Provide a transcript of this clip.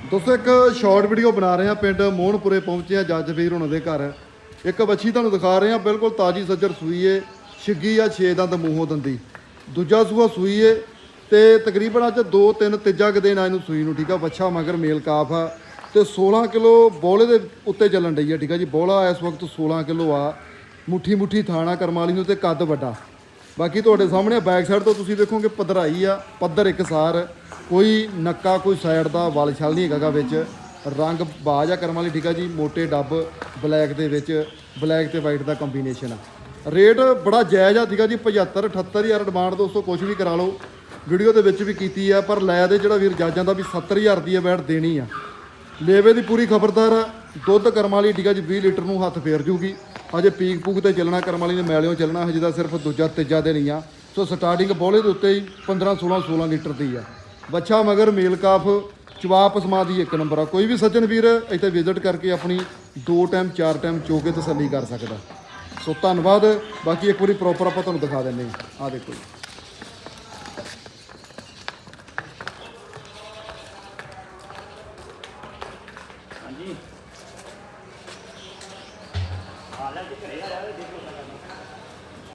ਦੋਸਤੋ, ਇੱਕ short video ਬਣਾ ਰਹੇ ਹਾਂ। ਪਿੰਡ ਮੋਹਨਪੁਰੇ ਪਹੁੰਚੇ ਆ ਜੱਜ ਵੀਰ ਉਹਨਾਂ ਦੇ ਘਰ। ਇੱਕ ਬੱਚੀ ਤੁਹਾਨੂੰ ਦਿਖਾ ਰਹੇ ਹਾਂ। ਬਿਲਕੁਲ ਤਾਜੀ ਸੱਜਰ ਸੂਈ ਏ, ਛਿੱਗੀ ਆ, ਛੇ ਦੰਦ, ਮੂੰਹੋਂ ਦੰਦੀ। ਦੂਜਾ ਸੂਆ ਸੂਈ ਏ ਤੇ ਤਕਰੀਬਨ ਅੱਜ 2 3 ਤੀਜਾ ਕੁ ਦਿਨ ਆ ਇਹਨੂੰ ਸੂਈ ਨੂੰ, ਠੀਕ ਆ? ਬੱਚਾ ਮਗਰ ਮੇਲ ਕਾਫ ਆ ਤੇ 16 ਕਿਲੋ ਬੋਲੇ ਦੇ ਉੱਤੇ ਚੱਲਣ ਡਈ ਆ, ਠੀਕ ਆ ਜੀ? ਬੋਲਾ ਇਸ ਵਕਤ 16 ਕਿਲੋ ਆ। ਮੁੱਠੀ ਮੁੱਠੀ ਥਾਣਾ ਕਰਮਾਲੀ ਨੂੰ ਤੇ ਕੱਦ ਵੱਡਾ। ਬਾਕੀ ਤੁਹਾਡੇ ਸਾਹਮਣੇ ਬੈਕ ਸਾਈਡ ਤੋਂ ਤੁਸੀਂ ਦੇਖੋਗੇ ਪਧਰਾਈ ਆ, ਪੱਧਰ ਇੱਕਸਾਰ ਕੋਈ ਨੱਕਾ, ਕੋਈ ਸਾਈਡ ਦਾ ਵਲ ਛਲ ਨਹੀਂ ਹੈਗਾਗਾ ਵਿੱਚ। ਰੰਗ ਬਾਜ ਆ ਕਰਮ ਵਾਲੀ, ਠੀਕ ਆ ਜੀ ਮੋٹے ਡੱਬ ਬਲੈਕ ਦੇ ਵਿੱਚ ਬਲੈਕ ਤੇ ਵਾਈਟ ਦਾ ਕੰਬੀਨੇਸ਼ਨ ਆ। ਰੇਟ ਬੜਾ ਜਾਇਜ਼ ਆ, ਠੀਕ ਆ ਜੀ 75 78 ਹਜ਼ਾਰ ਡਿਮਾਂਡ ਦੋਸਤੋ ਕੁਝ ਵੀ ਕਰਾ ਲਓ। ਵੀਡੀਓ ਦੇ ਵਿੱਚ ਵੀ ਕੀਤੀ ਆ, ਪਰ ਲੈ ਦੇ ਜਿਹੜਾ ਵੀਰ ਜੱਜਾਂ ਦਾ ਵੀ 70000 ਦੀ ਇਹ ਬੈਟ ਦੇਣੀ ਆ। ਲੇਵੇ ਦੀ ਪੂਰੀ ਖਬਰਦਾਰ ਆ, ਦੁੱਧ ਕਰਮ ਵਾਲੀ, ਠੀਕ ਆ ਜੀ 20 ਲੀਟਰ ਨੂੰ ਹੱਥ ਫੇਰ ਜੂਗੀ। ਅਜੇ ਪੀਕ ਪੂਕ ਤੇ ਚੱਲਣਾ ਕਰਮ ਵਾਲੀ ਨੇ ਮੈਲਿਓ ਚੱਲਣਾ, ਹਜੇ ਦਾ ਸਿਰਫ ਦੂਜਾ ਤੀਜਾ ਦਿਨ ਹੀ ਆ। ਸੋ ਸਟਾਰਟਿੰਗ ਬੋਲੇ ਦੇ ਉੱਤੇ ਹੀ 15 16 16 ਲੀਟਰ ਦੀ ਆ। ਬੱਚਾ ਮਗਰ ਮੇਲ ਕਾਫ ਚਵਾਪ ਸਮਾ ਦੀ ਇੱਕ ਨੰਬਰ ਆ। ਕੋਈ ਵੀ ਸੱਜਣ ਵੀਰ ਇੱਥੇ ਵਿਜ਼ਿਟ ਕਰਕੇ ਆਪਣੀ ਦੋ ਟਾਈਮ ਚਾਰ ਟਾਈਮ ਚੋ ਕੇ ਤਸੱਲੀ ਕਰ ਸਕਦਾ। ਸੋ ਧੰਨਵਾਦ। ਬਾਕੀ ਇੱਕ ਵਾਰੀ ਪ੍ਰੋਪਰ ਆਪਾਂ ਤੁਹਾਨੂੰ ਦਿਖਾ ਦਿੰਦੇ ਆ ਦੇਖੋ ਜੀ। ਹਾਂਜੀ। แล้วจะเสียแล้วจะดีขึ้นไหม